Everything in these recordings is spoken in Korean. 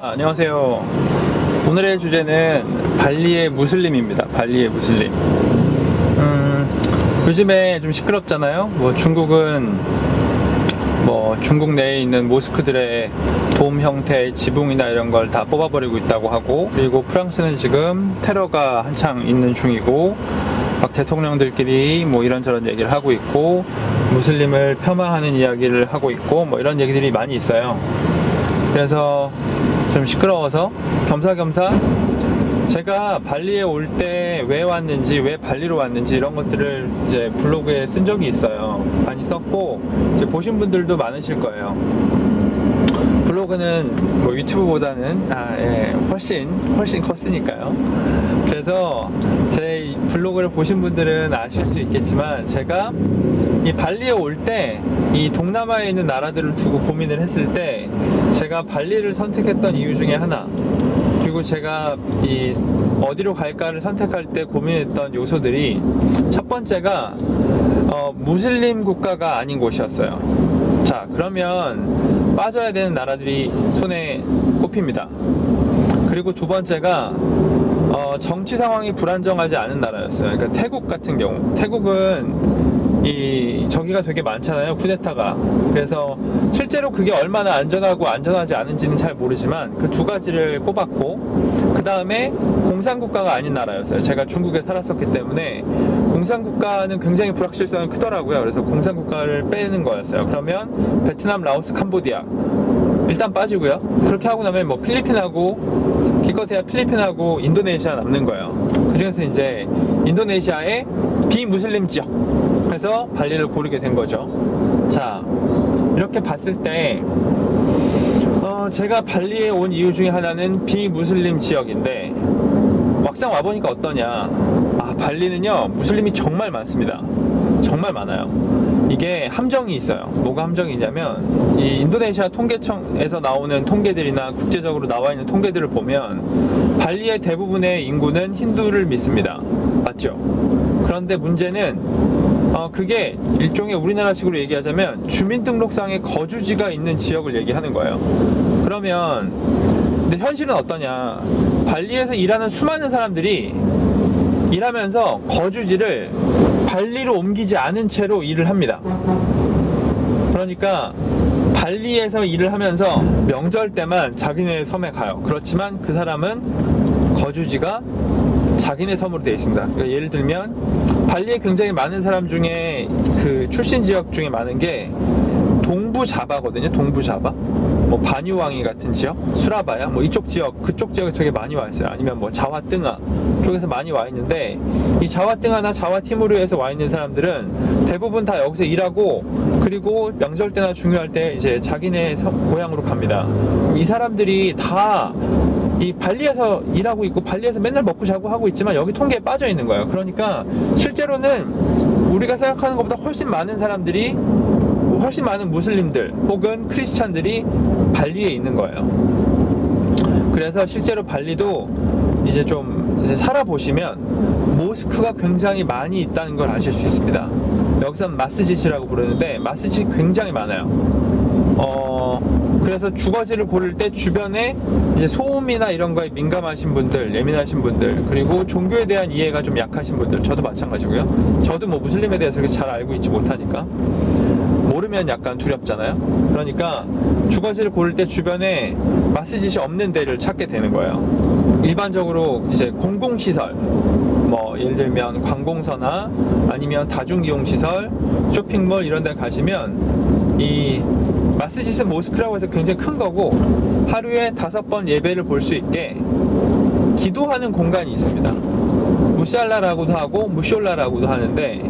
안녕하세요. 오늘의 주제는 발리의 무슬림입니다. 발리의 무슬림. 음, 요즘에 좀 시끄럽잖아요. 뭐 중국은 뭐 중국 내에 있는 모스크들의 돔 형태의 지붕이나 이런 걸 다 뽑아버리고 있다고 하고 그리고 프랑스는 지금 테러가 한창 있는 중이고 각 대통령들끼리 뭐 이런저런 얘기를 하고 있고 무슬림을 폄하하는 이야기를 하고 있고 뭐 이런 얘기들이 많이 있어요. 그래서 좀 시끄러워서 겸사겸사 제가 발리에 올 때 왜 왔는지 왜 발리로 왔는지 이런 것들을 이제 블로그에 쓴 적이 있어요. 많이 썼고 이제 보신 분들도 많으실 거예요. 블로그는 뭐 유튜브보다는 아, 예, 훨씬 훨씬 컸으니까요. 그래서 제 블로그를 보신 분들은 아실 수 있겠지만 제가 이 발리에 올 때 이 동남아에 있는 나라들을 두고 고민을 했을 때 제가 발리를 선택했던 이유 중에 하나 그리고 제가 이 어디로 갈까를 선택할 때 고민했던 요소들이 첫 번째가 어, 무슬림 국가가 아닌 곳이었어요. 자, 그러면 빠져야 되는 나라들이 손에 꼽힙니다. 그리고 두 번째가 어, 정치 상황이 불안정하지 않은 나라였어요. 그러니까 태국 같은 경우, 태국은 이 저기가 되게 많잖아요 쿠데타가. 그래서 실제로 그게 얼마나 안전하고 안전하지 않은지는 잘 모르지만 그 두 가지를 꼽았고 그 다음에 공산국가가 아닌 나라였어요. 제가 중국에 살았었기 때문에 공산국가는 굉장히 불확실성이 크더라고요. 그래서 공산국가를 빼는 거였어요. 그러면 베트남 라오스 캄보디아. 일단 빠지고요. 그렇게 하고 나면 뭐 필리핀하고 기껏해야 필리핀하고 인도네시아 남는 거예요. 그 중에서 이제 인도네시아의 비무슬림 지역 해서 발리를 고르게 된 거죠. 자, 이렇게 봤을 때, 어, 제가 발리에 온 이유 중에 하나는 비무슬림 지역인데, 막상 와보니까 어떠냐. 아, 발리는요, 무슬림이 정말 많습니다. 정말 많아요. 이게 함정이 있어요. 뭐가 함정이 있냐면, 이 인도네시아 통계청에서 나오는 통계들이나 국제적으로 나와 있는 통계들을 보면, 발리의 대부분의 인구는 힌두를 믿습니다. 맞죠? 그런데 문제는 어, 그게 일종의 우리나라식으로 얘기하자면 주민등록상에 거주지가 있는 지역을 얘기하는 거예요. 그러면 근데 현실은 어떠냐? 발리에서 일하는 수많은 사람들이 일하면서 거주지를 발리로 옮기지 않은 채로 일을 합니다. 그러니까 발리에서 일을 하면서 명절 때만 자기네 섬에 가요. 그렇지만 그 사람은 거주지가 자기네 섬으로 되어 있습니다. 그러니까 예를 들면 발리에 굉장히 많은 사람 중에 그 출신 지역 중에 많은 게 동부 자바거든요. 동부 자바. 뭐 바뉴왕이 같은 지역, 수라바야, 뭐 이쪽 지역, 그쪽 지역에 되게 많이 와 있어요. 아니면 뭐 자와뜨아 쪽에서 많이 와 있는데 이 자와뜨아나 자와티무르에서 와 있는 사람들은 대부분 다 여기서 일하고 그리고 명절 때나 중요할 때 이제 자기네 고향으로 갑니다. 이 사람들이 다 이 발리에서 일하고 있고 발리에서 맨날 먹고 자고 하고 있지만 여기 통계에 빠져 있는 거예요. 그러니까 실제로는 우리가 생각하는 것보다 훨씬 많은 사람들이 훨씬 많은 무슬림들 혹은 크리스찬들이 발리에 있는 거예요. 그래서 실제로 발리도 이제 좀 이제 살아보시면 모스크가 굉장히 많이 있다는 걸 아실 수 있습니다. 여기선 마스지시라고 부르는데 마스지 굉장히 많아요. 어, 그래서 주거지를 고를 때 주변에 이제 소음이나 이런 거에 민감하신 분들, 예민하신 분들, 그리고 종교에 대한 이해가 좀 약하신 분들, 저도 마찬가지고요. 저도 뭐 무슬림에 대해서 그렇게 잘 알고 있지 못하니까. 모르면 약간 두렵잖아요. 그러니까 주거지를 고를 때 주변에 마스짓이 없는 데를 찾게 되는 거예요. 일반적으로 이제 공공시설, 뭐 예를 들면 관공서나 아니면 다중이용시설, 쇼핑몰 이런 데 가시면 이 마스짓은 모스크라고 해서 굉장히 큰 거고 하루에 다섯 번 예배를 볼 수 있게 기도하는 공간이 있습니다. 무샬라라고도 하고 무쇼라라고도 하는데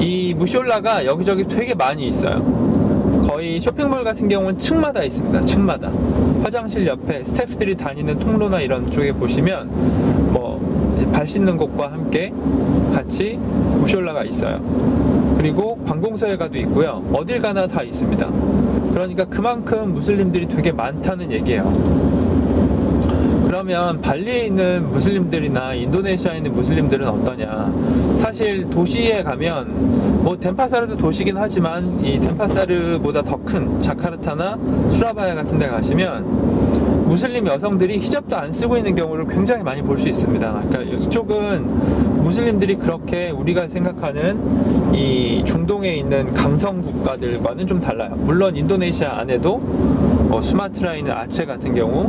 이 무쇼라가 여기저기 되게 많이 있어요. 거의 쇼핑몰 같은 경우는 층마다 있습니다. 층마다. 화장실 옆에 스태프들이 다니는 통로나 이런 쪽에 보시면 뭐 발 씻는 곳과 함께 같이 무쇼라가 있어요. 그리고 관공서에 가도 있고요. 어딜 가나 다 있습니다. 그러니까 그만큼 무슬림들이 되게 많다는 얘기예요. 그러면 발리에 있는 무슬림들이나 인도네시아에 있는 무슬림들은 어떠냐? 사실 도시에 가면 뭐 덴파사르도 도시긴 하지만 이 덴파사르보다 더 큰 자카르타나 수라바야 같은 데 가시면 무슬림 여성들이 히잡도 안 쓰고 있는 경우를 굉장히 많이 볼 수 있습니다. 그러니까 이쪽은 무슬림들이 그렇게 우리가 생각하는 이 중동에 있는 강성 국가들과는 좀 달라요. 물론 인도네시아 안에도 뭐 수마트라에 있는 아체 같은 경우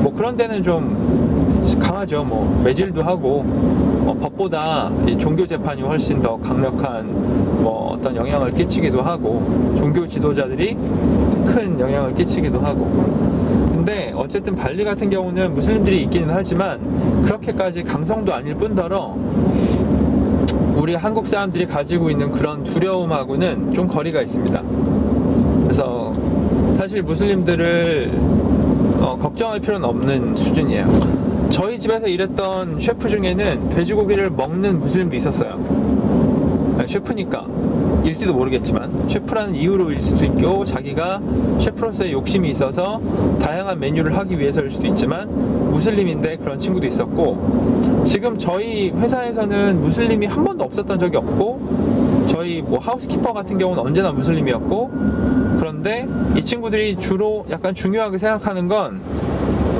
뭐 그런 데는 좀 강하죠. 뭐 매질도 하고 어, 법보다 이 종교 재판이 훨씬 더 강력한 뭐 어떤 영향을 끼치기도 하고 종교 지도자들이 큰 영향을 끼치기도 하고 근데 어쨌든 발리 같은 경우는 무슬림들이 있기는 하지만 그렇게까지 강성도 아닐 뿐더러 우리 한국 사람들이 가지고 있는 그런 두려움하고는 좀 거리가 있습니다. 그래서 사실 무슬림들을 어, 걱정할 필요는 없는 수준이에요. 저희 집에서 일했던 셰프 중에는 돼지고기를 먹는 무슬림도 있었어요. 아니, 셰프니까 일지도 모르겠지만 셰프라는 이유로일 수도 있고 자기가 셰프로서의 욕심이 있어서 다양한 메뉴를 하기 위해서일 수도 있지만 무슬림인데 그런 친구도 있었고 지금 저희 회사에서는 무슬림이 한 번도 없었던 적이 없고 저희 뭐 하우스키퍼 같은 경우는 언제나 무슬림이었고 그런데 이 친구들이 주로 약간 중요하게 생각하는 건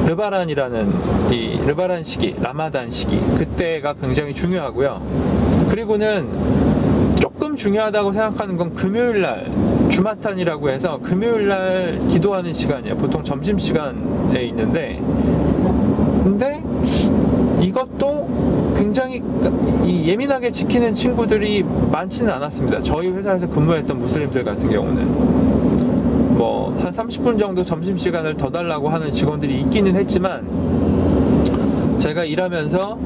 르바란이라는 이 르바란 시기, 라마단 시기 그때가 굉장히 중요하고요. 그리고는 조금 중요하다고 생각하는 건 금요일 날 주마탄이라고 해서 금요일 날 기도하는 시간이에요. 보통 점심 시간에 있는데 근데 이것도 굉장히 이 예민하게 지키는 친구들이 많지는 않았습니다. 저희 회사에서 근무했던 무슬림들 같은 경우는 뭐 한 30분 정도 점심 시간을 더 달라고 하는 직원들이 있기는 했지만 제가 일하면서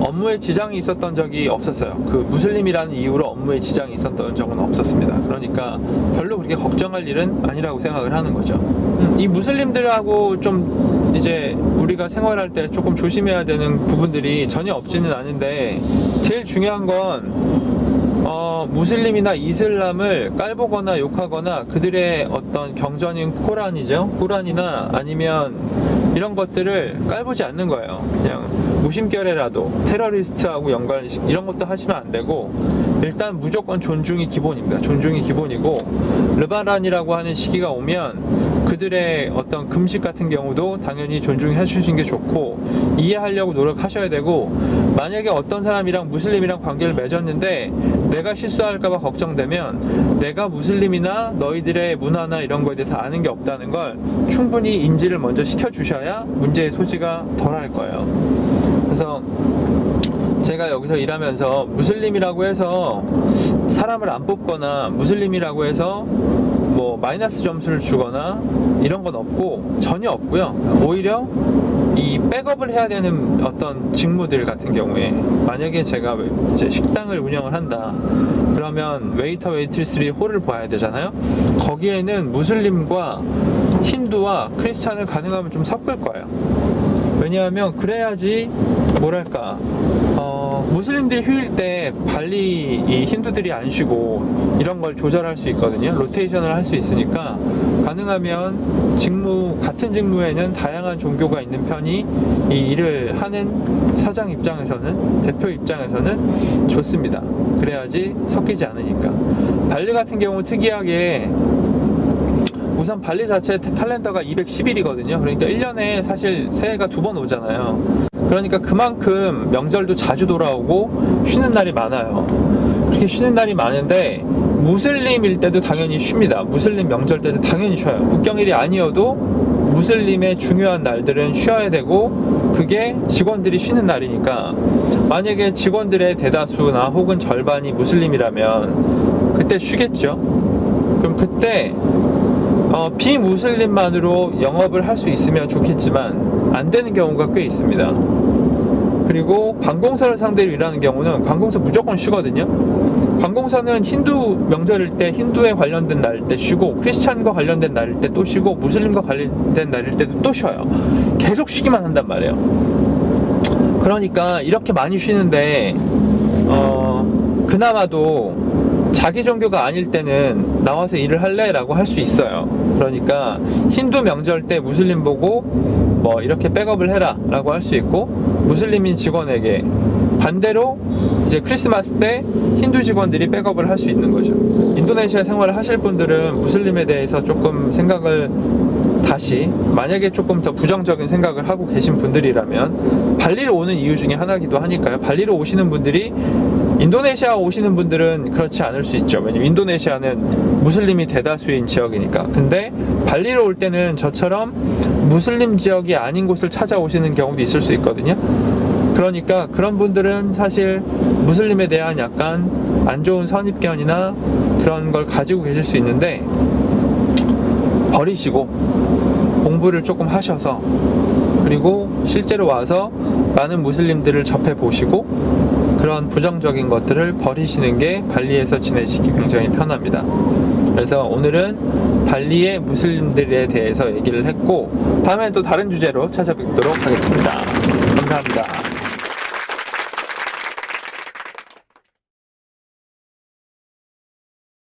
업무에 지장이 있었던 적이 없었어요. 그 무슬림이라는 이유로 업무에 지장이 있었던 적은 없었습니다. 그러니까 별로 그렇게 걱정할 일은 아니라고 생각을 하는 거죠. 음, 이 무슬림들하고 좀 이제 우리가 생활할 때 조금 조심해야 되는 부분들이 전혀 없지는 않은데 제일 중요한 건 어, 무슬림이나 이슬람을 깔보거나 욕하거나 그들의 어떤 경전인 코란이죠. 코란이나 아니면 이런 것들을 깔보지 않는 거예요. 그냥 무심결에라도 테러리스트하고 연관 이런 것도 하시면 안 되고 일단 무조건 존중이 기본입니다. 존중이 기본이고 르바란이라고 하는 시기가 오면 그들의 어떤 금식 같은 경우도 당연히 존중해 주시는 게 좋고 이해하려고 노력하셔야 되고 만약에 어떤 사람이랑 무슬림이랑 관계를 맺었는데 내가 실수할까봐 걱정되면 내가 무슬림이나 너희들의 문화나 이런 거에 대해서 아는 게 없다는 걸 충분히 인지를 먼저 시켜주셔야 문제의 소지가 덜할 거예요. 그래서 여기서 일하면서 무슬림이라고 해서 사람을 안 뽑거나 무슬림이라고 해서 뭐 마이너스 점수를 주거나 이런 건 없고 전혀 없고요. 오히려 이 백업을 해야 되는 어떤 직무들 같은 경우에 만약에 제가 이제 식당을 운영을 한다 그러면 웨이터 웨이트리스들이 홀을 봐야 되잖아요. 거기에는 무슬림과 힌두와 크리스찬을 가능하면 좀 섞을 거예요. 왜냐하면 그래야지 뭐랄까 어, 무슬림들이 휴일 때 발리 이 힌두들이 안 쉬고 이런 걸 조절할 수 있거든요. 로테이션을 할 수 있으니까 가능하면 직무 같은 직무에는 다양한 종교가 있는 편이 이 일을 하는 사장 입장에서는 대표 입장에서는 좋습니다. 그래야지 섞이지 않으니까. 발리 같은 경우 특이하게 우선 발리 자체 칼렌더가 210일이거든요. 그러니까 1년에 사실 새해가 두 번 오잖아요. 그러니까 그만큼 명절도 자주 돌아오고 쉬는 날이 많아요. 그렇게 쉬는 날이 많은데 무슬림일 때도 당연히 쉽니다. 무슬림 명절 때도 당연히 쉬어요. 국경일이 아니어도 무슬림의 중요한 날들은 쉬어야 되고 그게 직원들이 쉬는 날이니까 만약에 직원들의 대다수나 혹은 절반이 무슬림이라면 그때 쉬겠죠. 그럼 그때 어, 비무슬림만으로 영업을 할 수 있으면 좋겠지만 안 되는 경우가 꽤 있습니다. 그리고 관공서를 상대로 일하는 경우는 관공서 무조건 쉬거든요. 관공서는 힌두 명절일 때 힌두에 관련된 날일 때 쉬고 크리스찬과 관련된 날일 때 또 쉬고 무슬림과 관련된 날일 때도 또 쉬어요. 계속 쉬기만 한단 말이에요. 그러니까 이렇게 많이 쉬는데 어, 그나마도 자기 종교가 아닐 때는 나와서 일을 할래? 라고 할 수 있어요. 그러니까 힌두 명절 때 무슬림 보고 뭐 이렇게 백업을 해라 라고 할 수 있고 무슬림인 직원에게 반대로 이제 크리스마스 때 힌두 직원들이 백업을 할 수 있는 거죠. 인도네시아 생활을 하실 분들은 무슬림에 대해서 조금 생각을 다시 만약에 조금 더 부정적인 생각을 하고 계신 분들이라면 발리로 오는 이유 중에 하나기도 하니까요. 발리로 오시는 분들이 인도네시아 오시는 분들은 그렇지 않을 수 있죠. 왜냐면 인도네시아는 무슬림이 대다수인 지역이니까. 근데 발리로 올 때는 저처럼 무슬림 지역이 아닌 곳을 찾아오시는 경우도 있을 수 있거든요. 그러니까 그런 분들은 사실 무슬림에 대한 약간 안 좋은 선입견이나 그런 걸 가지고 계실 수 있는데 버리시고 공부를 조금 하셔서 그리고 실제로 와서 많은 무슬림들을 접해 보시고 그런 부정적인 것들을 버리시는 게 발리에서 지내시기 굉장히 편합니다. 그래서 오늘은 발리의 무슬림들에 대해서 얘기를 했고 다음엔 또 다른 주제로 찾아뵙도록 하겠습니다. 감사합니다.